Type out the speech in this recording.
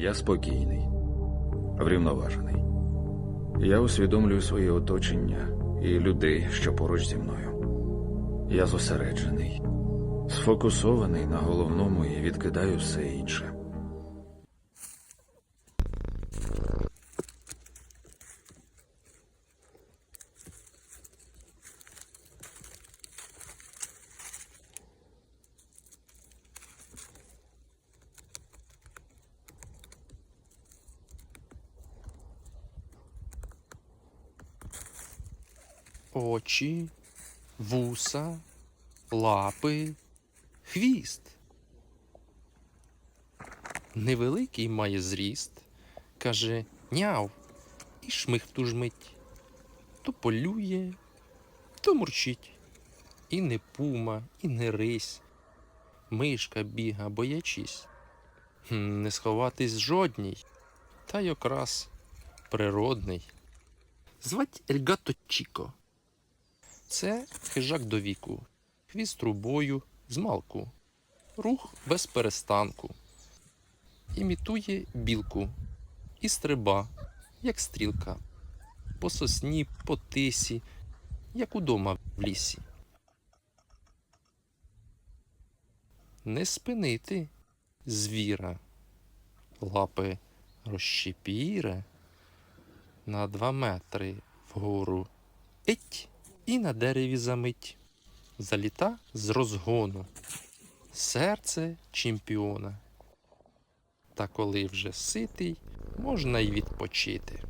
Я спокійний, врівноважений. Я усвідомлюю своє оточення і людей, що поруч зі мною. Я зосереджений, сфокусований на головному і відкидаю все інше. Очі, вуса, лапи, хвіст. Невеликий має зріст, каже няв і шмих в ту ж. То полює, то мурчить. І не пума, і не рись. Мишка біга, боячись. Не сховатись жодній, та й окрас природний. Звать Ельгато Чіко. Це хижак до віку, хвіст трубою, змалку, рух без перестанку. Імітує білку. І стриба, як стрілка, по сосні, по тисі, як удома в лісі. Не спинити звіра, лапи розщепіре. На два метри вгору. Ить і на дереві замить. Заліта з розгону. Серце чемпіона. Та коли вже ситий, можна й відпочити.